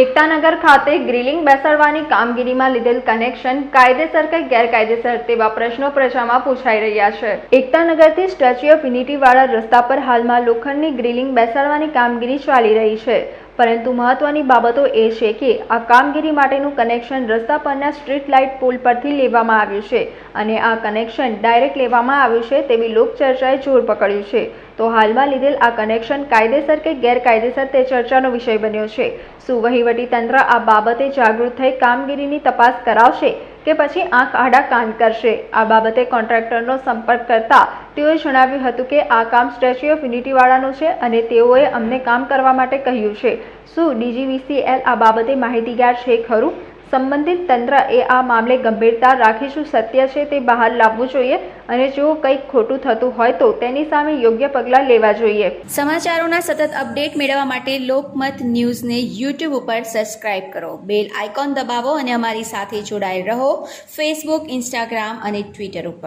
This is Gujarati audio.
એકતાનગર ખાતે ગ્રીલિંગ બેસાડવાની કામગીરીમાં લીધેલ કનેક્શન કાયદેસર કે ગેરકાયદેસર તેવા પ્રશ્નો પ્રજામાં પૂછાઈ રહ્યા છે. એકતાનગરથી સ્ટેચ્યુ ઓફ યુનિટી વાળા રસ્તા પર હાલમાં લોખંડની ગ્રીલિંગ બેસાડવાની કામગીરી ચાલી રહી છે. પરંતુ મહત્વની બાબતો એ છે કે આ કામગીરી માટેનું કનેક્શન રસ્તા પરના સ્ટ્રીટ લાઇટ પોલ પરથી લેવામાં આવ્યું છે અને આ કનેક્શન ડાયરેક્ટ લેવામાં આવ્યું છે તેવી લોકચર્ચાએ જોર પકડ્યું છે. તો હાલમાં લીધેલ આ કનેક્શન કાયદેસર કે ગેરકાયદેસર તે ચર્ચાનો વિષય બન્યો છે. શું વહીવટી તંત્ર આ બાબતે જાગૃત થઈ કામગીરીની તપાસ કરાવશે. કે પછી આંખ આડા કાન કરશે. આ બાબતે કોન્ટ્રાક્ટરનો સંપર્ક કરતા તેઓએ જણાવ્યું હતું કે આ કામ સ્ટેચ્યુ ઓફ યુનિટી વાળાનું છે અને તેઓએ અમને કામ કરવા માટે કહ્યું છે. શું ડીજીવીસીએલ આ બાબતે માહિતીગાર છે ખરું? સંબંધિત તંત્ર એ આ મામલે ગંભીરતા રાખી શું સત્ય છે તે બહાર લાવવું જોઈએ અને જો કંઈક ખોટું થતું હોય તો તેની સામે યોગ્ય પગલાં લેવા જોઈએ. સમાચારોના સતત અપડેટ મેળવવા માટે લોકમત ન્યૂઝને યુટ્યુબ ઉપર સબસ્ક્રાઇબ કરો. બેલ આઇકોન દબાવો અને અમારી સાથે જોડાયેલ રહો. ફેસબુક, ઇન્સ્ટાગ્રામ અને ટ્વિટર ઉપર.